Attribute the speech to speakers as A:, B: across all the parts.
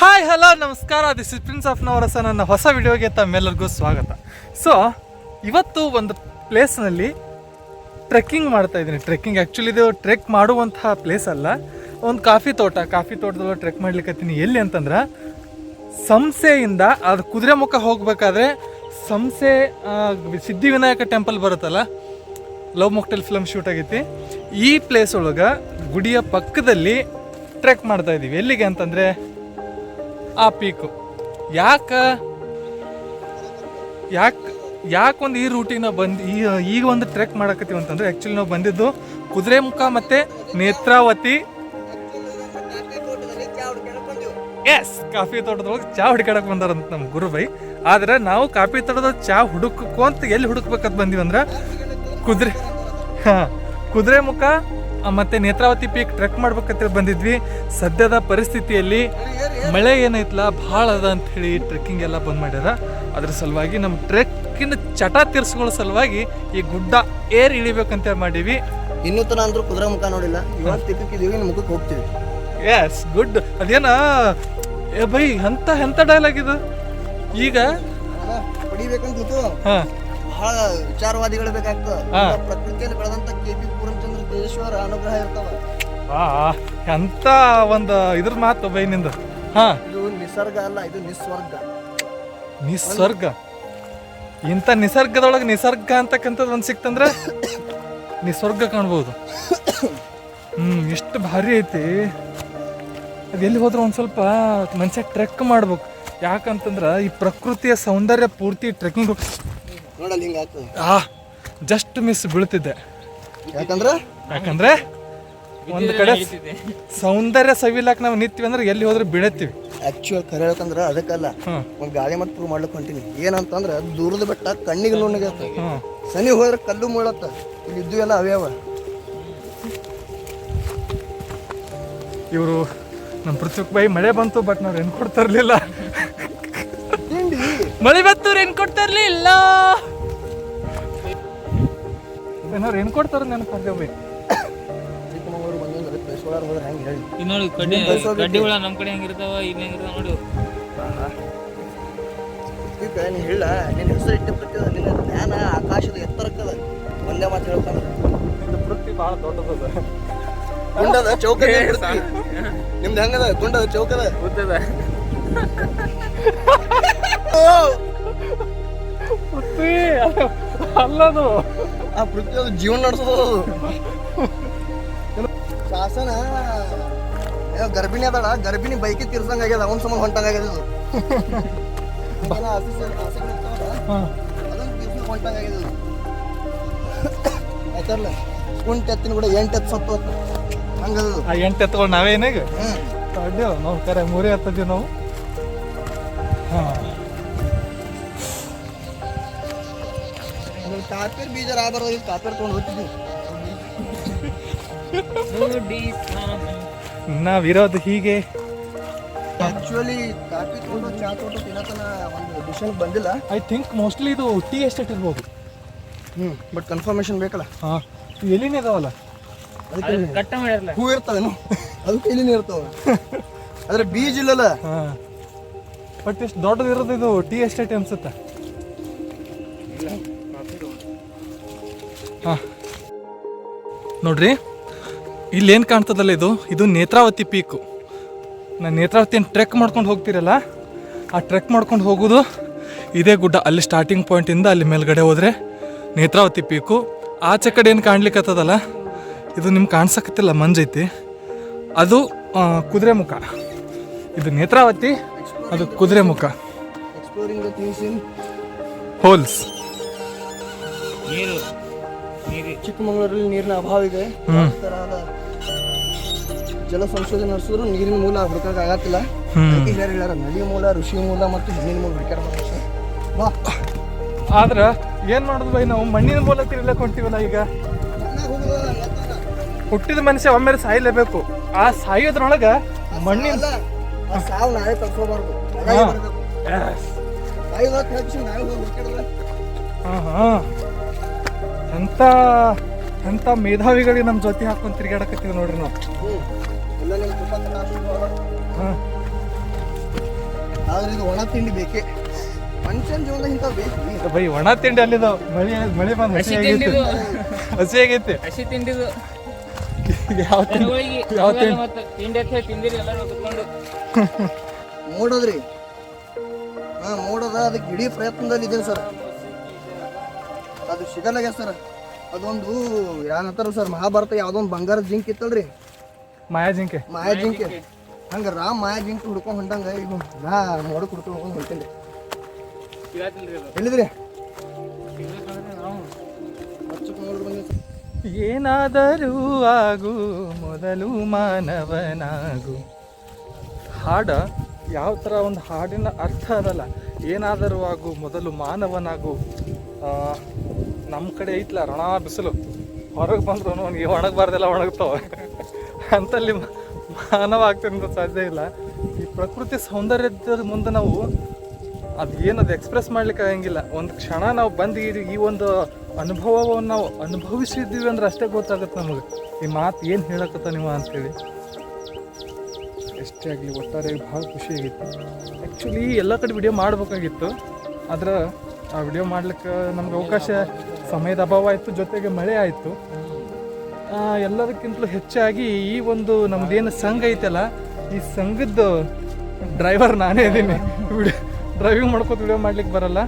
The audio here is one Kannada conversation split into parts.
A: ಹಾಯ್ ಹಲೋ ನಮಸ್ಕಾರ. This is prince of Navarasa ನನ್ನ ಹೊಸ ವಿಡಿಯೋಗೆ ತಮ್ಮೆಲ್ಲರಿಗೂ ಸ್ವಾಗತ. ಸೊ ಇವತ್ತು ಒಂದು ಪ್ಲೇಸ್ನಲ್ಲಿ ಟ್ರೆಕ್ಕಿಂಗ್ ಮಾಡ್ತಾ ಇದ್ದೀನಿ. ಟ್ರೆಕ್ಕಿಂಗ್ ಆ್ಯಕ್ಚುಲಿ ಇದು ಟ್ರೆಕ್ ಮಾಡುವಂತಹ ಪ್ಲೇಸ್ ಅಲ್ಲ. ಒಂದು ಕಾಫಿ ತೋಟ, ಕಾಫಿ ತೋಟದೊಳಗೆ ಟ್ರೆಕ್ ಮಾಡ್ಲಿಕ್ಕತ್ತೀನಿ ಎಲ್ಲಿ ಅಂತಂದ್ರೆ, ಸಂಸೆಯಿಂದ ಅದು ಕುದುರೆಮುಖ ಹೋಗ್ಬೇಕಾದ್ರೆ ಸಂಸೆ ಸಿದ್ಧಿವಿನಾಯಕ ಟೆಂಪಲ್ ಬರುತ್ತಲ್ಲ ಲವ್ ಮೊಕ್ಟೆಲ್ ಫಿಲಮ್ ಶೂಟ್ ಆಗೈತಿ. ಈ ಪ್ಲೇಸ್ ಒಳಗೆ ಗುಡಿಯ ಪಕ್ಕದಲ್ಲಿ ಟ್ರೆಕ್ ಮಾಡ್ತಾ ಇದ್ದೀವಿ ಎಲ್ಲಿಗೆ ಅಂತಂದರೆ ಆ ಪೀಕು ಯಾಕೆ? ಯಾಕೆ ಯಾಕೆ ಒಂದು ಈ ರೂಟಿಗೆ ನಾವು ಬಂದು ಈ ಈಗ ಒಂದು ಟ್ರೆಕ್ ಮಾಡಕತ್ತೀವಿ ಅಂತಂದ್ರೆ ಆ್ಯಕ್ಚುಲಿ ನಾವು ಬಂದಿದ್ದು ಕುದುರೆಮುಖ ಮತ್ತು ನೇತ್ರಾವತಿ. ಎಸ್ ಕಾಫಿ ತೋಟದೊಳಗೆ ಚಾ ಹುಡುಕಾಡಕ್ ಬಂದಾರಂತ ನಮ್ಮ ಗುರುಬೈ. ಆದ್ರೆ ನಾವು ಕಾಫಿ ತೋಟದ ಚಾ ಹುಡುಕೊಂತ ಎಲ್ಲಿ ಹುಡುಕ್ಬೇಕಂತ ಬಂದೀವಿ ಅಂದ್ರೆ ಕುದುರೆ ಹಾಂ ಕುದುರೆ ಮುಖ ಆ, ಮತ್ತೆ ನೇತ್ರಾವತಿ ಪೀಕ್ ಟ್ರೆಕ್ ಮಾಡ್ಬೇಕಂತ ಬಂದಿದ್ವಿ. ಸದ್ಯದ ಪರಿಸ್ಥಿತಿಯಲ್ಲಿ ಮಳೆ ಏನೈತಲ್ಲ ಭಾಳ ಅದ ಅಂಥೇಳಿ ಟ್ರೆಕ್ಕಿಂಗ್ ಎಲ್ಲ ಬಂದ್ ಮಾಡ್ಯಾರ. ಅದ್ರ ಸಲುವಾಗಿ ನಮ್ಮ ಟ್ರೆಕ್ಕಿನ ಚಟ ತೀರ್ಸ್ಕೊಳ್ಳೋ ಸಲುವಾಗಿ ಈ ಗುಡ್ಡ ಏರ್ ಇಳಿಬೇಕಂತ ಮಾಡೀವಿ.
B: ಇನ್ನೂ ತನ ಅಂದ್ರೂ ಕುದುರೆ ಮುಖ ನೋಡಿಲ್ಲ. ಇವಾಗ ತಿಕ್ಕಿದ್ದೀವಿ ಇನ್ನು ಮುಖಕ್ಕೆ ಹೋಗ್ತೀವಿ.
A: ಎಸ್ ಗುಡ್ ಅದೇನ ಏ ಬೈ ಎಂತ ಎಂತ ಡೈಲಾಗ್ ಇದು? ಈಗ?
B: ಪಡಿಬೇಕಂತ
A: ಹಾಂ.
B: ಬಹಳ ವಿಚಾರವಾದಿಗಳು ಬೇಕಾಗ್ತದೆ. ಪ್ರಕೃತಿಯಲ್ಲಿ ಬೆಳೆದಂತ ಕೆ ಪಿ ಪೂರ್ಣಚಂದ್ರ ತೇಜೇಶ್ವರ ಅನುಗ್ರಹ ಇರ್ತಾವ.
A: ಆ ಎಂತ ಒಂದು ಇದ್ರ ಮಾತು ಬೈ ನಿಂದು. ಹಾ.
B: ಇದು ನಿಸರ್ಗ ಅಲ್ಲ ಇದು ನಿಸ್ವರ್ಗ.
A: ನಿಸರ್ಗ ಇಂಥ ನಿಸರ್ಗದೊಳಗೆ ನಿಸರ್ಗ ಅಂತಕ್ಕಂಥದ್ದು ಒಂದು ಸಿಕ್ತಂದ್ರೆ ನಿಸರ್ಗ ಕಾಣ್ಬೋದು. ಹ್ಮ್ ಎಷ್ಟು ಭಾರಿ ಐತಿ. ಅದು ಎಲ್ಲಿ ಹೋದ್ರೆ ಒಂದು ಸ್ವಲ್ಪ ಮನುಷ್ಯ ಟ್ರೆಕ್ ಮಾಡ್ಬೇಕು. ಯಾಕಂತಂದ್ರೆ ಈ ಪ್ರಕೃತಿಯ ಸೌಂದರ್ಯ ಪೂರ್ತಿ ಟ್ರೆಕ್ಕಿಂಗ್
B: ನೋಡಲ್ಲ
A: ಆ ಜಸ್ಟ್ ಮಿಸ್ ಬೀಳ್ತಿದ್ದೆ.
B: ಯಾಕಂದ್ರ
A: ಯಾಕಂದ್ರೆ ಒಂದು ಕಡೆ ಸೌಂದರ್ಯ ಸವಿಲಾಕ್ ನಾವು ನಿಂತೀವಿ ಅಂದ್ರೆ ಎಲ್ಲಿ ಹೋದ್ರೆ ಬೀಳತ್ತೀವಿ
B: ಆಕ್ಚುಯಲ್ ಕರೆ ಹೇಳ್ತಂದ್ರೆ ಅದಕ್ಕಲ್ಲ.
A: ಒಂದು
B: ಒಂದ್ ಗಾಳಿ ಮತ್ತೆ ಪ್ರೂವ್ ಮಾಡ್ಲಿಕ್ಕೆ ಹೊಂಟೀನಿ. ಏನಂತಂದ್ರೆ ದೂರದ ಬೆಟ್ಟ ಕಣ್ಣಿಗೆ ನುಣ್ಣಗತ್ತ ಸನಿ ಹೋದ್ರೆ ಕಲ್ಲು ಮುಳತ್ತ. ಇಲ್ಲಿ ಇದ್ದು ಎಲ್ಲ ಅವ್ಯಾವ. ಅವ
A: ಇವರು ನಮ್ಮ ಪೃಥ್ವಿಕ್ ಬೈ ಮಳೆ ಬಂತು ಬಟ್ ನಾವು ರೆನ್ ಕೊಡ್ತಿರ್ಲಿಲ್ಲ
B: ತಿಂಡಿ.
A: ಮಳೆ ಬಂತು ರೆನ್ ಕೊಡ್ತಿರ್ಲಿಲ್ಲ ನಾವು ರೆನ್ ಕೊಡ್ತಾರ ನೆನಪಾಗ ಬೈ
B: ಚಿಕ್ಕಮಗಳೂರು ಬೆಸವಾರ ಹೋದ್ರೆ ಹೆಂಗೆ ಹೇಳಿ.
C: ಈಗ ನೋಡಿ ಕಡ್ಡಿ ಹುಳ ನಮ್ಮ ಕಡೆ ಹೆಂಗಿರ್ತಾವ ಇಲ್ಲಿ ಹೆಂಗಿರ್ತಾವ ನೋಡಿ.
B: ಈಗ ನೀನು ಹೇಳ ನಿನ್ನ ಹೆಸರು ಇಟ್ಟಬಿಟ್ಟಿದ ನಿನ್ನ ಜ್ಞಾನ ಆಕಾಶದ ಎತ್ತರಕ್ಕದ. ಒಂದೇ ಮಾತು ಹೇಳ್ತಾನೆ.
A: ಪೃಥ್ವಿ ಭಾಳ ದೊಡ್ಡದದ
B: ಗುಂಡದ ಚೌಕದ ನಿಮ್ದು ಹೆಂಗದ? ಗುಂಡದ ಚೌಕದ?
A: ಪೃಥ್ವಿ ಅಲ್ಲದು.
B: ಆ ಪೃಥ್ವಿಯದು ಜೀವನ ನಡೆಸೋದು ಶಾಸನ. ಏನೋ ಗರ್ಭಿಣಿ ಅದಾಳ ಗರ್ಭಿಣಿ ಬೈಕಿ ತಿರ್ಸಂಗ ಆಗ್ಯದ ಅವನ್ ಸಮ ಹೊಂಟಂಗ ಆಗ್ಯದ ಇದು. ಏನೋ ಆಸೆ ಸೇ- ಇರ್ತಾವಲ್ಲ, ಅದನ್ನ ಹೊಂಟಂಗ ಆಗ್ಯದ ಇದು. ಆಯ್ತಲ್ಲ ಕುಂಟ ಎತ್ತಿನ ಕೂಡ ಎಂಟು ಎತ್ತು ಸತ್ತು ಹೋತು. ಹಂಗದ ಇದು.
A: ಆ ಎಂಟು ಎತ್ತುಗಳು ನಾವೇನಾಗ
B: ಹ್ಮ್.
A: ನಾವು ಕರೆ ಮೂರೇ ಹತ್ತದೀವಿ ನಾವು. ಹಾಂ.
B: ಕಾಪೇರ್ ಬೀಜ ರಾಬಾರ್ದು ಕಾಪೇರ್ ತೊಗೊಂಡು ಹೋಗ್ತಿದ್ವಿ.
A: ನಾವಿರೋದು ಹೀಗೆ.
B: ಆಕ್ಚುಲಿ ಕಾಫಿ ತೋಟ ಚಾ ತೋಟ ತಿನ್ನತನ ಒಂದು ಡಿಸಿಷನ್ ಬಂದಿಲ್ಲ.
A: ಐ ಥಿಂಕ್ ಮೋಸ್ಟ್ಲಿ ಇದು ಟೀ ಎಸ್ಟೇಟ್ ಇರ್ಬೋದು
B: ಹ್ಮ್ ಬಟ್ ಕನ್ಫರ್ಮೇಷನ್ ಬೇಕಲ್ಲ.
A: ಹಾಂ ಎಲ್ಲಿನೇ ಇದಾವಲ್ಲ?
B: ಅದಕ್ಕೆ
C: ಕಟ್ಟ ಮಾಡಿರಲ್ಲ
B: ಹೂ ಇರ್ತದೇನು ಅದಕ್ಕೆ ಇಲ್ಲಿನೇ ಇರ್ತಾವ? ಆದ್ರೆ ಬೀಜ ಇಲ್ಲಲ್ಲ.
A: ಹಾಂ. ಬಟ್ ಎಷ್ಟು ದೊಡ್ಡದು ಇರೋದು ಇದು ಟೀ ಎಸ್ಟೇಟ್ ಅನ್ಸುತ್ತೆ. ಹಾಂ. ನೋಡ್ರಿ. ಇಲ್ಲೇನು ಕಾಣ್ತದಲ್ಲ ಇದು? ಇದು ನೇತ್ರಾವತಿ ಪೀಕು. ನಾನು ನೇತ್ರಾವತಿಯನ್ನು ಟ್ರೆಕ್ ಮಾಡ್ಕೊಂಡು ಹೋಗ್ತಿರಲ್ಲ? ಆ ಟ್ರೆಕ್ ಮಾಡ್ಕೊಂಡು ಹೋಗೋದು ಇದೇ ಗುಡ್ಡ. ಅಲ್ಲಿ ಸ್ಟಾರ್ಟಿಂಗ್ ಪಾಯಿಂಟಿಂದ ಅಲ್ಲಿ ಮೇಲ್ಗಡೆ ಹೋದರೆ ನೇತ್ರಾವತಿ ಪೀಕು. ಆಚೆ ಕಡೆ ಏನು ಕಾಣ್ಲಿಕ್ಕತ್ತದಲ್ಲ ಇದು ನಿಮ್ಗೆ ಕಾಣಿಸಕತ್ತಿಲ್ಲ ಮಂಜೈತಿ. ಅದು ಕುದುರೆ ಮುಖ ಇದು ನೇತ್ರಾವತಿ ಅದು ಕುದುರೆ ಮುಖ ಹೋಲ್ಸ್
C: ನೀರು
B: ಚಿಕ್ಕಮಗಳೂರಲ್ಲಿ ನೀರಿನ ಅಭಾವ ಇದೆ. ಜಲ ಸಂಶೋಧನೆ ನಡೆಸಿದ್ರು ನೀರಿನ ಮೂಲ ಹುಡುಕಕ್ಕೆ ಆಗತ್ತಿಲ್ಲ. ಅದಕ್ಕೆ ಹೇಳ್ಯಾರ ಹೇಳ್ಯಾರ ನದಿ ಮೂಲ ಋಷಿ ಮೂಲ ಮತ್ತು ಹೆಣ್ಣಿನ ಮೂಲ ಹುಡುಕ್ಯಾರ ಅಷ್ಟೇ. ಬಾ.
A: ಆದ್ರೆ ಏನ್ ಮಾಡೋದು ಬೈ ನಾವು? ಮಣ್ಣಿನ ಮೂಲ ತಿರ್ಲಕ್ ಹೊಂಟಿವಲ್ಲ ಈಗ. ಹುಟ್ಟಿದ ಮನುಷ್ಯ ಒಮ್ಮೆ ಸಾಯಲೇಬೇಕು. ಆ ಸಾಯೋದ್ರೊಳಗ ಮಣ್ಣಿನ
B: ಸಾವು ನಾಳೆ ತಪ್ಕೋಬಾರ್ದು
A: ಎಂತ ಎಂತ ಮೇಧಾವಿಗಳಿಗೆ ನಮ್ಮ ಜೊತೆ ಹಾಕೊಂಡು ತಿರ್ಗಾಡಕತ್ತೀವಿ ನೋಡ್ರಿ ನಾವು. ಹಾಂ
B: ಆದ್ರೆ ಇದು ಒಣ ತಿಂಡಿ ಬೇಕೇ. ಮನುಷ್ಯನ ಜೀವನದಾಗ ಇಂಥವು ಬೇಕು
A: ಬೈ ಒಣ ತಿಂಡಿ ಅಲ್ಲಿದಾವ ಮಳಿ ಮಳಿ ಬಂದು ಹಸಿ
C: ಹಸಿ
A: ಆಗೈತಿ ಹಸಿ ಆಗೈತಿ
C: ಹಸಿ ತಿಂಡಿದು.
A: ಯಾವ ತಿಂಡಿ? ಯಾವ ತಿಂಡಿ?
C: ತಿಂಡಿ ಅಂತ ತಿಂದಿರಿ ಎಲ್ಲರೂ ಕುತ್ಕೊಂಡು.
B: ಮೋಡದ್ರಿ. ಹಾ ಮೋಡದ ಅದಕ್ಕೆ ಇಡೀ ಪ್ರಯತ್ನದಲ್ಲಿ ಇದೆ ಸರ್. ಅದು ಸಿಗಲ್ಲಾಗ್ಯ ಸರ್. ಅದೊಂದು ಏನಂತಾರ ಸರ್ ಮಹಾಭಾರತ ಯಾವ್ದೊಂದು ಬಂಗಾರ ಜಿಂಕ್ ಇತ್ತಲ್ರಿ.
A: ಮಾಯಾ ಜಿಂಕೆ.
B: ಮಾಯಾ ಜಿಂಕೆ. ಹಂಗ ರಾಮ್ ಮಾಯಾ ಜಿಂಕೆ ಹುಡ್ಕೊಂಡ್ ಹೊಂಟಂಗ ಈಗ ನಾ ಮೋಡಕ್ ಹುಡ್ಕೊಂಡ್ ಹೋಗಿ
C: ಹೊಂಟೇನೆ ಹೇಳಿದ್ರಿ
B: ಎಲ್ಲಿದ್ರಿ?
A: ಏನಾದರೂ ಆಗು ಮೊದಲು ಮಾನವನಾಗು. ಹಾಡ ಯಾವ ಥರ ಒಂದು ಹಾಡಿನ ಅರ್ಥ ಅದಲ್ಲ. ಏನಾದರೂ ಆಗು ಮೊದಲು ಮಾನವನಾಗು. ನಮ್ಮ ಕಡೆ ಐತ್ಲ ರಣ ಬಿಸಿಲು. ಹೊರಗೆ ಬಂದ್ರು ಅವನಿಗೆ ಒಣಗಬಾರ್ದೆಲ್ಲ ಒಣಗ್ತಾವ. ಅಂತಲ್ಲಿ ಮಾನವ ಆಗ್ತಿರೋದು ಸಾಧ್ಯ ಇಲ್ಲ. ಈ ಪ್ರಕೃತಿ ಸೌಂದರ್ಯದ ಮುಂದೆ ನಾವು ಅದು ಏನದು ಎಕ್ಸ್ಪ್ರೆಸ್ ಮಾಡ್ಲಿಕ್ಕೆ ಆಗಂಗಿಲ್ಲ. ಒಂದು ಕ್ಷಣ ನಾವು ಬಂದು ಈ ಈ ಒಂದು ಅನುಭವವನ್ನು ನಾವು ಅನುಭವಿಸಿದ್ದೀವಿ ಅಂದ್ರೆ ಅಷ್ಟೇ ಗೊತ್ತಾಗುತ್ತೆ ನಮಗೆ. ಈ ಮಾತು ಏನು ಹೇಳಕತ್ತ ನೀವು ಅಂತೇಳಿ. ಎಷ್ಟೇ ಆಗಲಿ ಒಟ್ಟಾರೆ ಭಾಳ ಖುಷಿ ಆಗಿತ್ತು. ಆ್ಯಕ್ಚುಲಿ ಎಲ್ಲ ಕಡೆ ವಿಡಿಯೋ ಮಾಡಬೇಕಾಗಿತ್ತು. ಆದ್ರೆ ಆ ವಿಡಿಯೋ ಮಾಡ್ಲಿಕ್ಕೆ ನಮ್ಗೆ ಅವಕಾಶ ಸಮಯದ ಅಭಾವ ಆಯಿತು ಜೊತೆಗೆ ಮಳೆ ಆಯಿತು. ಎಲ್ಲದಕ್ಕಿಂತಲೂ ಹೆಚ್ಚಾಗಿ ಈ ಒಂದು ನಮ್ದೇನು ಸಂಘ ಐತಲ್ಲ ಈ ಸಂಘದ್ದು ಡ್ರೈವರ್ ನಾನೇ ಇದ್ದೀನಿ ವಿಡಿಯೋ ಡ್ರೈವಿಂಗ್ ಮಾಡ್ಕೊತ ವಿಡಿಯೋ ಮಾಡ್ಲಿಕ್ಕೆ ಬರಲ್ಲ.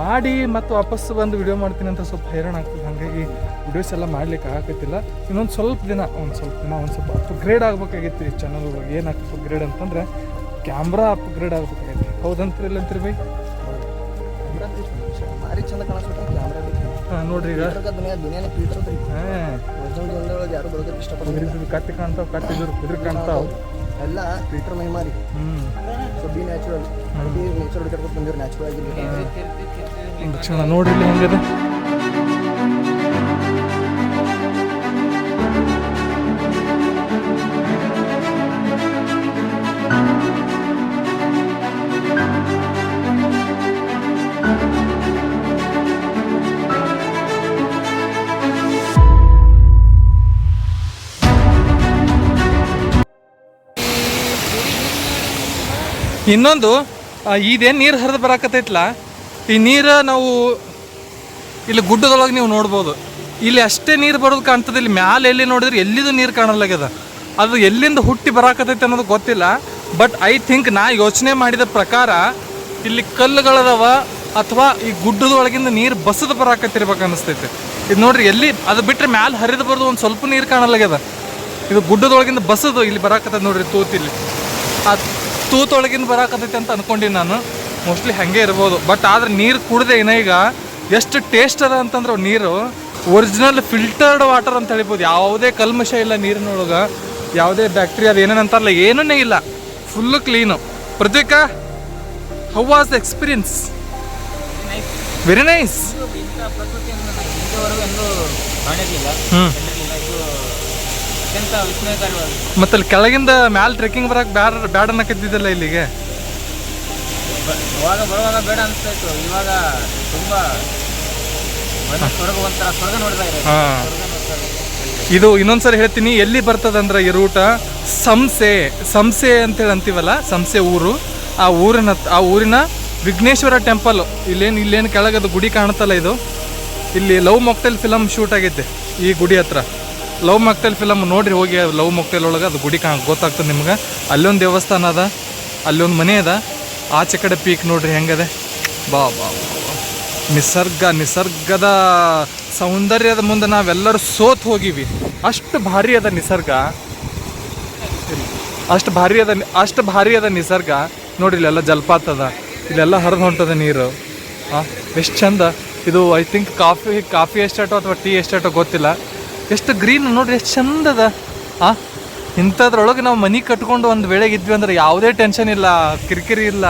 A: ಮಾಡಿ ಮತ್ತು ವಾಪಸ್ ಬಂದು ವಿಡಿಯೋ ಮಾಡ್ತೀನಿ ಅಂತ ಸ್ವಲ್ಪ ಹೈರಾಣ ಆಗ್ತದೆ. ಹಾಗಾಗಿ ವಿಡಿಯೋಸ್ ಎಲ್ಲ ಮಾಡ್ಲಿಕ್ಕೆ ಆಗತ್ತಿಲ್ಲ ಇನ್ನೊಂದು ಸ್ವಲ್ಪ ದಿನ ಒಂದು ಸ್ವಲ್ಪ ದಿನ ಒಂದು ಸ್ವಲ್ಪ ಅಪ್ಗ್ರೇಡ್ ಆಗ್ಬೇಕಾಗಿತ್ತು ಈ ಚಾನಲ್ ಒಳಗೆ. ಏನು ಅಪ್ಗ್ರೇಡ್ ಅಂತಂದ್ರೆ ಕ್ಯಾಮ್ರಾ ಅಪ್ಗ್ರೇಡ್ ಆಗ್ಬೇಕಾಗೈತಿ. ಹೌದಂತೀರಿಲ್ಲ ಅಂತೀರಿ ಬೈ?
B: ಭಾರಿ ಚಂದ ಕಾಣಿಸ್ಬೇಕು ಕ್ಯಾಮ್ರಾ
A: ಹಾಂ ನೋಡ್ರಿ ಈಗ. ಹಾಂ.
B: ಯಾರು ಬರೋದಕ್ಕೆ
A: ಇಷ್ಟಪಡ್ತಾರೆ ಕತ್ತಿ ಕಾಣ್ತಾವ
B: ಎಲ್ಲ ಫಿಲ್ಟರ್ ಮೈ ಮಾರಿ so be natural be nature ಹುಡುಕಾಡ್ಕೊಂಡು ಬಂದಿರೋ ನ್ಯಾಚುರಲ್
A: ಆಗಿ ನೋಡ್ರಿ ಹೆಂಗಿದೆ. ಇನ್ನೊಂದು ಇದೇನು ನೀರು ಹರಿದು ಬರಾಕತ್ತೈತ್ಲ? ಈ ನೀರು ನಾವು ಇಲ್ಲಿ ಗುಡ್ಡದೊಳಗೆ ನೀವು ನೋಡ್ಬೋದು. ಇಲ್ಲಿ ಅಷ್ಟೇ ನೀರು ಬರೋದು ಕಾಣ್ತದೆ. ಇಲ್ಲಿ ಮ್ಯಾಲೆ ಎಲ್ಲಿ ನೋಡಿದ್ರೆ ಎಲ್ಲಿದು ನೀರು ಕಾಣಲಾಗ್ಯದ ಅದು ಎಲ್ಲಿಂದ ಹುಟ್ಟಿ ಬರಾಕತೈತೆ ಅನ್ನೋದು ಗೊತ್ತಿಲ್ಲ. ಬಟ್ ಐ ಥಿಂಕ್ ನಾ ಯೋಚನೆ ಮಾಡಿದ ಪ್ರಕಾರ ಇಲ್ಲಿ ಕಲ್ಲುಗಳದವ ಅಥವಾ ಈ ಗುಡ್ಡದೊಳಗಿಂದ ನೀರು ಬಸದು ಬರಾಕತ್ತಿರ್ಬೇಕು ಅನಿಸ್ತೈತೆ ಇದು ನೋಡ್ರಿ, ಎಲ್ಲಿ ಅದು ಬಿಟ್ಟರೆ ಮ್ಯಾಲೆ ಹರಿದು ಬರೋದು ಒಂದು ಸ್ವಲ್ಪ ನೀರು ಕಾಣಲಾಗ್ಯದ ಇದು ಗುಡ್ಡದೊಳಗಿಂದ ಬಸದು ಇಲ್ಲಿ ಬರಾಕತ್ತದ ನೋಡ್ರಿ ತೂತಿಲ್ಲಿ. ಆ ತೂತೊಳಗಿಂದ ಬರಾಕತೈತಿ ಅಂತ ಅನ್ಕೊಂಡಿನಿ ನಾನು. ಮೋಸ್ಟ್ಲಿ ಹಾಗೆ ಇರ್ಬೋದು. ಬಟ್ ಆದ್ರೆ ನೀರು ಕುಡ್ದೆ ಇನ್ನ ಈಗ ಎಷ್ಟು ಟೇಸ್ಟ್ ಅದ ಅಂತಂದ್ರೆ ನೀರು ಒರಿಜಿನಲ್ ಫಿಲ್ಟರ್ಡ್ ವಾಟರ್ ಅಂತ ಹೇಳ್ಬೋದು. ಯಾವುದೇ ಕಲ್ಮಶ ಇಲ್ಲ ನೀರಿನೊಳಗೆ. ಯಾವುದೇ ಬ್ಯಾಕ್ಟೀರಿಯಾ ಅದು ಏನೇನು ಅಂತಾರಲ್ಲ ಏನೂ ಇಲ್ಲ. Full clean Prateeka how was the experience very nice ಹ್ಞೂ
C: ಅತ್ಯಂತ
A: ಮತ್ತೆ ಅಲ್ಲಿ ಕೆಳಗಿಂದ ಮ್ಯಾಲ್ ಟ್ರೆಕ್ಕಿಂಗ್ ಬರಕ್ಕೆ ಬ್ಯಾಡ ಬ್ಯಾಡ ಅನ್ನಕತ್ತಿದ್ದಲ್ಲ ಇಲ್ಲಿಗೆ?
C: ಇವಾಗ ಅವಾಗ ಬರುವಾಗ ಬೇಡ ಅನಿಸ್ತಾ ಇತ್ತು. ಇವಾಗ ತುಂಬಾ ಮನಸ್ಸು ಸ್ವರ್ಗ ಒಂಥರ ಸ್ವರ್ಗ ನೋಡ್ತಾ ಇರೋದು
A: ಹಾಂ.
C: ಸ್ವರ್ಗ ನೋಡ್ತಾ ಇರೋದು.
A: ಇದು ಇನ್ನೊಂದ್ಸರಿ ಹೇಳ್ತೀನಿ. ಎಲ್ಲಿ ಬರ್ತದಂದ್ರೆ ಈ ರೂಟ ಸಂಸೆ ಸಂಸೆ ಅಂತೇಳಿ ಅಂತೀವಲ್ಲ ಸಂಸೆ ಊರು. ಆ ಊರಿನ ಆ ಊರಿನ ವಿಘ್ನೇಶ್ವರ ಟೆಂಪಲ್ ಇಲ್ಲೇನು ಇಲ್ಲೇನು ಕೆಳಗದು ಗುಡಿ ಕಾಣುತ್ತಲ್ಲ ಇದು. ಇಲ್ಲಿ ಲವ್ ಮೊಕ್ಟೆಲ್ ಫಿಲಮ್ ಶೂಟ್ ಆಗೈತೆ ಈ ಗುಡಿ ಹತ್ರ. ಲವ್ ಮಕ್ತಲ್ ಫಿಲಮ್ ನೋಡ್ರಿ, ಹೋಗಿ ಲವ್ ಮೊಕ್ಟೆಲ್ ಒಳಗೆ, ಅದು ಗುಡಿ ಕಾಣ ಗೊತ್ತಾಗ್ತದೆ ನಿಮ್ಗೆ. ಅಲ್ಲೊಂದು ದೇವಸ್ಥಾನ ಅದ, ಅಲ್ಲೊಂದು ಮನೆ ಅದ. ಆಚೆ ಕಡೆ ಪೀಕ್ ನೋಡ್ರಿ ಹೆಂಗದೆ. ಬಾ ಬಾ. ನಿಸರ್ಗ, ನಿಸರ್ಗದ ಸೌಂದರ್ಯದ ಮುಂದೆ ನಾವೆಲ್ಲರೂ ಸೋತ್ ಹೋಗಿವಿ. ಅಷ್ಟು ಭಾರಿ ಅದ ನಿಸರ್ಗ. ಅಷ್ಟು ಭಾರಿ ಅದ ಅಷ್ಟು ಭಾರಿ ಅದ ನಿಸರ್ಗ. ನೋಡ್ರಿ, ಇಲ್ಲೆಲ್ಲ ಜಲಪಾತ ಅದ. ಇಲ್ಲೆಲ್ಲ ಹರಿದು ಹೊಂಟದ ನೀರು. ಹಾಂ ಎಷ್ಟು ಚಂದ. ಇದು ಐ ಥಿಂಕ್ ಕಾಫಿ ಕಾಫಿ ಎಸ್ಟೇಟೋ ಅಥವಾ ಟೀ ಎಸ್ಟೇಟೋ ಗೊತ್ತಿಲ್ಲ. ಎಷ್ಟು ಗ್ರೀನ್ ನೋಡ್ರಿ, ಎಷ್ಟು ಚಂದ ಅದ. ಆ, ಇಂಥದ್ರೊಳಗೆ ನಾವು ಮನೆ ಕಟ್ಕೊಂಡು ಒಂದು ವೇಳೆಗೆ ಇದ್ವಿ ಅಂದ್ರೆ ಯಾವುದೇ ಟೆನ್ಷನ್ ಇಲ್ಲ, ಕಿರಿಕಿರಿ ಇಲ್ಲ.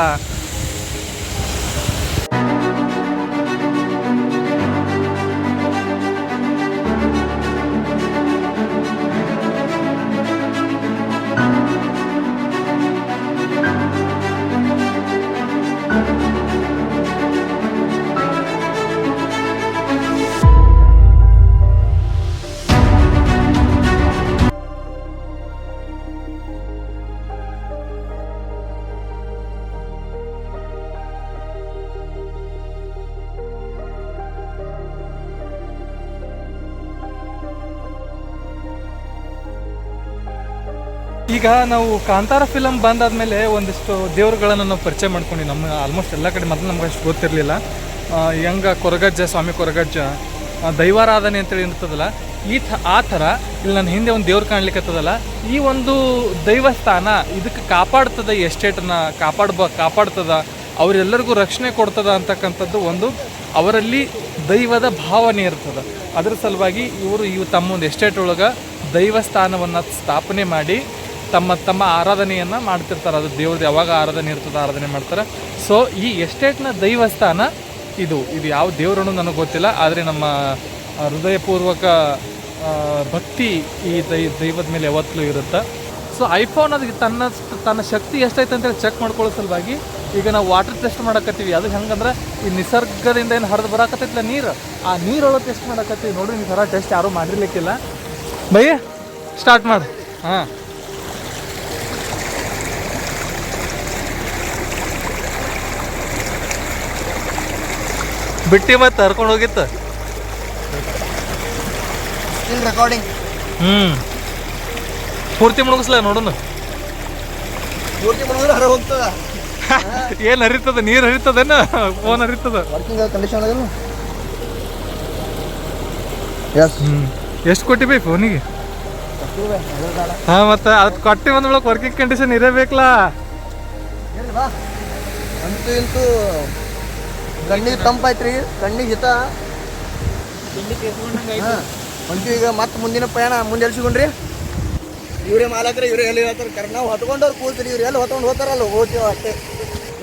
A: ಈಗ ನಾವು ಕಾಂತಾರ ಫಿಲಮ್ ಬಂದಾದ್ಮೇಲೆ ಒಂದಿಷ್ಟು ದೇವ್ರುಗಳನ್ನು ನಾವು ಪರಿಚಯ ಮಾಡ್ಕೊಂಡು, ನಮ್ಮ ಆಲ್ಮೋಸ್ಟ್ ಎಲ್ಲ ಕಡೆ ಮೊದಲು ನಮ್ಗೆ ಅಷ್ಟು ಗೊತ್ತಿರಲಿಲ್ಲ. ಹೆಂಗ ಕೊರಗಜ್ಜ, ಸ್ವಾಮಿ ಕೊರಗಜ್ಜ ದೈವಾರಾಧನೆ ಅಂತೇಳಿ ಇರ್ತದಲ್ಲ, ಈ ಥ, ಆ ಥರ ಇಲ್ಲಿ ನನ್ನ ಹಿಂದೆ ಒಂದು ದೇವ್ರು ಕಾಣ್ಲಿಕ್ಕತ್ತದಲ್ಲ ಈ ಒಂದು ದೈವಸ್ಥಾನ ಇದಕ್ಕೆ ಕಾಪಾಡ್ತದ ಎಸ್ಟೇಟನ್ನ ಕಾಪಾಡ್ಬ, ಕಾಪಾಡ್ತದ, ಅವರೆಲ್ಲರಿಗೂ ರಕ್ಷಣೆ ಕೊಡ್ತದ ಅಂತಕ್ಕಂಥದ್ದು ಒಂದು ಅವರಲ್ಲಿ ದೈವದ ಭಾವನೆ ಇರ್ತದೆ. ಅದ್ರ ಸಲುವಾಗಿ ಇವರು ಇವು ತಮ್ಮ ಒಂದು ಎಸ್ಟೇಟ್ ಒಳಗೆ ದೈವಸ್ಥಾನವನ್ನು ಸ್ಥಾಪನೆ ಮಾಡಿ ತಮ್ಮ ತಮ್ಮ ಆರಾಧನೆಯನ್ನು ಮಾಡ್ತಿರ್ತಾರೆ. ಅದು ದೇವ್ರದ್ದು ಯಾವಾಗ ಆರಾಧನೆ ಇರ್ತದೆ ಆರಾಧನೆ ಮಾಡ್ತಾರೆ. ಸೊ ಈ ಎಸ್ಟೇಟ್ನ ದೈವಸ್ಥಾನ ಇದು. ಇದು ಯಾವ ದೇವರನ್ನು ನನಗೆ ಗೊತ್ತಿಲ್ಲ. ಆದರೆ ನಮ್ಮ ಹೃದಯಪೂರ್ವಕ ಭಕ್ತಿ ಈ ದೈ, ದೈವದ ಮೇಲೆ ಯಾವತ್ತಲೂ ಇರುತ್ತೆ? ಸೊ ಐಫೋನ್ ಅದಕ್ಕೆ ತನ್ನ ತನ್ನ ಶಕ್ತಿ ಎಷ್ಟೈತೆ ಅಂತೇಳಿ ಚೆಕ್ ಮಾಡ್ಕೊಳ್ಳೋ ಸಲುವಾಗಿ ಈಗ ನಾವು ವಾಟರ್ ಟೆಸ್ಟ್ ಮಾಡಕತ್ತೀವಿ. ಅದು ಹೆಂಗಂದ್ರೆ ಈ ನಿಸರ್ಗದಿಂದ ಏನು ಹರಿದು ಬರಾಕತ್ತೈತಿಲ್ಲ ನೀರು? ಆ ನೀರೊಳಗೆ ಟೆಸ್ಟ್ ಮಾಡಕತ್ತೀವಿ. ನೋಡಿ ನೀವು ಥರ ಟೆಸ್ಟ್ ಯಾರೂ ಮಾಡಿರ್ಲಿಕ್ಕಿಲ್ಲ. ಬೈ ಸ್ಟಾರ್ಟ್ ಮಾಡು. ಹಾಂ. ಬಿಟ್ಟಿ ಮತ್ತೆ ಹರ್ಕೊಂಡು ಹೋಗಿತ್ತು.
B: ರೆಕಾರ್ಡಿಂಗ್
A: ಹ್ಞೂ ಪೂರ್ತಿ ಮುಳುಗಿಸ್ಲ ನೋಡೋಣ
B: ಪೂರ್ತಿ ಮಾಡಿದ್ರೆ ಹೊರ ಹೋಗ್ತದ?
A: ಏನು ಹರಿತದ? ನೀರು ಹರಿತದೇನ ಫೋನ್ ಹರಿತದ?
B: ವರ್ಕಿಂಗ್ ಕಂಡೀಷನ್ ಅದಲ್ಲ ಎಸ್
A: ಹ್ಞೂ ಎಷ್ಟು ಕೊಟ್ಟಿ ಬೈ ಫೋನಿಗೆ ಹಾ ಮತ್ತೆ ಅದು ಕೊಟ್ಟಿ ಬಂದ ವರ್ಕಿಂಗ್ ಕಂಡೀಷನ್ ಇರಬೇಕಲ್ಲ
B: ಅಂತೂ ಇಂತೂ ಕಣ್ಣಿಗೆ ತಂಪಾಯ್ತ್ರಿ ಕಣ್ಣಿಗೆ ಹಿತ. ಹಾಂ ಅಂತೂ ಈಗ ಮತ್ತೆ ಮುಂದಿನ ಪ್ರಯಾಣ ಮುಂದೆ ಎಲ್ಲಿ ಸಿಗೊಂಡ್ರಿ ಇವರೇ ಮಾಲಕ್ರೆ ಇವ್ರೆ ಎಲ್ಲಿ ಹೇಳ್ತಾರೆ? ಕರೆ ನಾವು ಹೊತ್ಕೊಂಡವ್ರು ಕೂಲ್ತೀರಿ ಇವ್ರು ಎಲ್ಲಿ ಹೊತ್ಕೊಂಡು ಹೋಗ್ತಾರಲ್ಲ ಹೋಗ್ತೀವಿ ಅಷ್ಟೇ.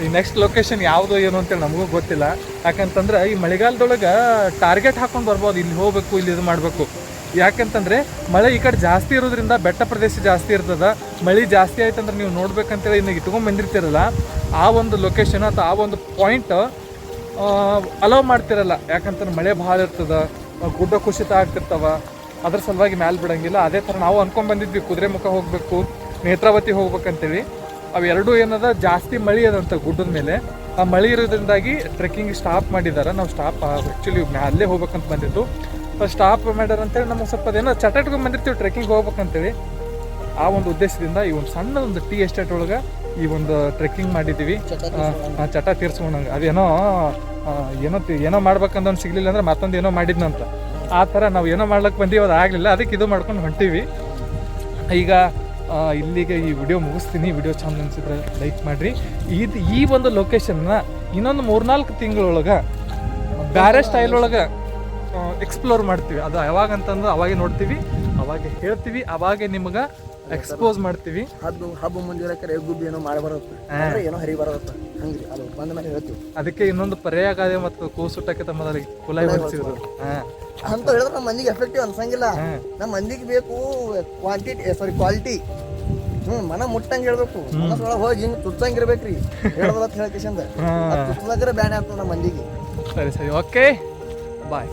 A: ಈ ನೆಕ್ಸ್ಟ್ ಲೊಕೇಶನ್ ಯಾವುದು ಏನು ಅಂತೇಳಿ ನಮಗೂ ಗೊತ್ತಿಲ್ಲ. ಯಾಕಂತಂದ್ರೆ ಈ ಮಳೆಗಾಲದೊಳಗೆ ಟಾರ್ಗೆಟ್ ಹಾಕೊಂಡು ಬರ್ಬೋದು. ಇಲ್ಲಿ ಹೋಗ್ಬೇಕು ಇಲ್ಲಿ ಇದು ಮಾಡಬೇಕು. ಯಾಕಂತಂದ್ರೆ ಮಳೆ ಈ ಕಡೆ ಜಾಸ್ತಿ ಇರೋದ್ರಿಂದ ಬೆಟ್ಟ ಪ್ರದೇಶ ಜಾಸ್ತಿ ಇರ್ತದೆ. ಮಳೆ ಜಾಸ್ತಿ ಆಯ್ತಂದ್ರೆ ನೀವು ನೋಡ್ಬೇಕಂತೇಳಿ ಇನ್ನು ಇಟ್ಕೊಂಡ್ ಬಂದಿರ್ತೀರಲ್ಲ ಆ ಒಂದು ಲೊಕೇಶನ್ ಅಥವಾ ಆ ಒಂದು ಪಾಯಿಂಟ್ ಅಲೋ ಮಾಡ್ತಿರಲ್ಲ. ಯಾಕಂತಂದ್ರೆ ಮಳೆ ಭಾಳ ಇರ್ತದ ಗುಡ್ಡ ಕುಸಿತ ಆಗ್ತಿರ್ತಾವ, ಅದ್ರ ಸಲುವಾಗಿ ಮ್ಯಾಲೆ ಬಿಡಂಗಿಲ್ಲ. ಅದೇ ಥರ ನಾವು ಅನ್ಕೊಂಡ್ ಬಂದಿದ್ವಿ, ಕುದುರೆ ಮುಖ ಹೋಗ್ಬೇಕು, ನೇತ್ರಾವತಿ ಹೋಗ್ಬೇಕಂತೇಳಿ. ಅವೆರಡೂ ಏನದ, ಜಾಸ್ತಿ ಮಳಿ ಅದಂತ ಗುಡ್ಡದ ಮೇಲೆ. ಆ ಮಳಿ ಇರೋದ್ರಿಂದಾಗಿ ಟ್ರೆಕ್ಕಿಂಗ್ ಸ್ಟಾಪ್ ಮಾಡಿದಾರೆ. ನಾವು ಸ್ಟಾಪ್ ಆ್ಯಕ್ಚುಲಿ ಅಲ್ಲೇ ಹೋಗ್ಬೇಕಂತ ಬಂದಿದ್ದು. ಸ್ಟಾಪ್ ಮಾಡ್ಯಾರ ಅಂತೇಳಿ ನಮಗೆ ಸ್ವಲ್ಪ ಅದೇನೋ ಚಟಾಟ್ಕೊಂಡು ಬಂದಿರ್ತೀವಿ ಟ್ರೆಕ್ಕಿಂಗ್ ಹೋಗ್ಬೇಕಂತೇಳಿ. ಆ ಒಂದು ಉದ್ದೇಶದಿಂದ ಈ ಒಂದು ಸಣ್ಣ ಒಂದು ಟೀ ಎಸ್ಟೇಟ್ ಒಳಗೆ ಈ ಒಂದು ಟ್ರೆಕ್ಕಿಂಗ್ ಮಾಡಿದ್ದೀವಿ. ಚಟ ತೀರ್ಸ್ಕೊಂಡಂಗೆ ಅದೇನೋ ಏನೋ ಏನೋ ಮಾಡ್ಬೇಕಂತ ಒಂದು ಸಿಗ್ಲಿಲ್ಲ ಅಂದ್ರೆ ಮತ್ತೊಂದು ಏನೋ ಮಾಡಿದ್ನಂತ ಆ ಥರ ನಾವು ಏನೋ ಮಾಡ್ಲಿಕ್ಕೆ ಬಂದೀವಿ ಅದು ಆಗಲಿಲ್ಲ. ಅದಕ್ಕೆ ಇದು ಮಾಡ್ಕೊಂಡು ಹೊಂಟೀವಿ. ಈಗ ಇಲ್ಲಿಗೆ ಈ ವಿಡಿಯೋ ಮುಗಿಸ್ತೀನಿ. ವಿಡಿಯೋ ಚಂದ ಅನಿಸಿದ್ರೆ ಲೈಕ್ ಮಾಡಿರಿ. ಇದು ಈ ಒಂದು ಲೊಕೇಶನ್ನ ಇನ್ನೊಂದು ಮೂರ್ನಾಲ್ಕು ತಿಂಗಳೊಳಗೆ ಬ್ಯಾರೆ ಸ್ಟೈಲ್ ಒಳಗೆ ಎಕ್ಸ್ಪ್ಲೋರ್ ಮಾಡ್ತೀವಿ. ಅದು ಯಾವಾಗ ಅಂತಂದ್ರೆ ಅವಾಗೆ ನೋಡ್ತೀವಿ ಅವಾಗೆ ಹೇಳ್ತೀವಿ. ಅವಾಗೆ ನಿಮ್ಗೆ ಎಕ್ಸ್ಪೋಸ್ ಮಾಡ್ತೀವಿ.
B: ಹಬ್ಬ ಹಬ್ಬ ಕರೆ ಗುಬ್ಬಿ ಏನೋ ಮಾಡಿ ಬರುತ್ತೆ. ಅಂದ್ರೆ ಏನೋ ಹರಿ ಬರುತ್ತೆ. ಹಂಗೆ ಅದು ಬಂದ ಮೇಲೆ ಹೇಳ್ತೀವಿ.
A: ಅದಕ್ಕೆ ಇನ್ನೊಂದು ಪರ್ಯಾಯ ಗಾದೆ ಮತ್ತು ಕೂಸುಟಕ್ಕೆ ತಮ್ಮದಲ್ಲಿ ಕುಲೈ ಹೊಲಿಸಿದ್ರು ಹಾಂ.
B: ಅಂತ ಹೇಳಿದ್ರೆ ನಮ್ಮ ಮಂದಿಗೆ ಎಫೆಕ್ಟಿವ್ ಅನ್ಸಂಗಿಲ್ಲ. ನಮ್ಮ ಮಂದಿಗೆ ಬೇಕು ಕ್ವಾಂಟಿಟಿ ಸಾರಿ ಕ್ವಾಲಿಟಿ ಹ್ಮ್ ಮನ ಮುಟ್ಟಂಗ್ ಹೇಳ್ಬೇಕು. ಮನಸ್ಸೊಳಗೆ ಹೋಗಿ ಹಿಂಗ್ ಇರ್ಬೇಕ್ರಿ ಹೇಳೋದಲ್ಲ ಅಂತ ಹೇಳ್ಕೇಶಂದ ತುಚ್ಚಲಾಗ್ರೆ ಬ್ಯಾನೆ ಆಗ್ತದ ನಮ್ಮ ಮಂದಿಗೆ.
A: ಸರಿ ಸರಿ ಓಕೆ ಬಾಯ್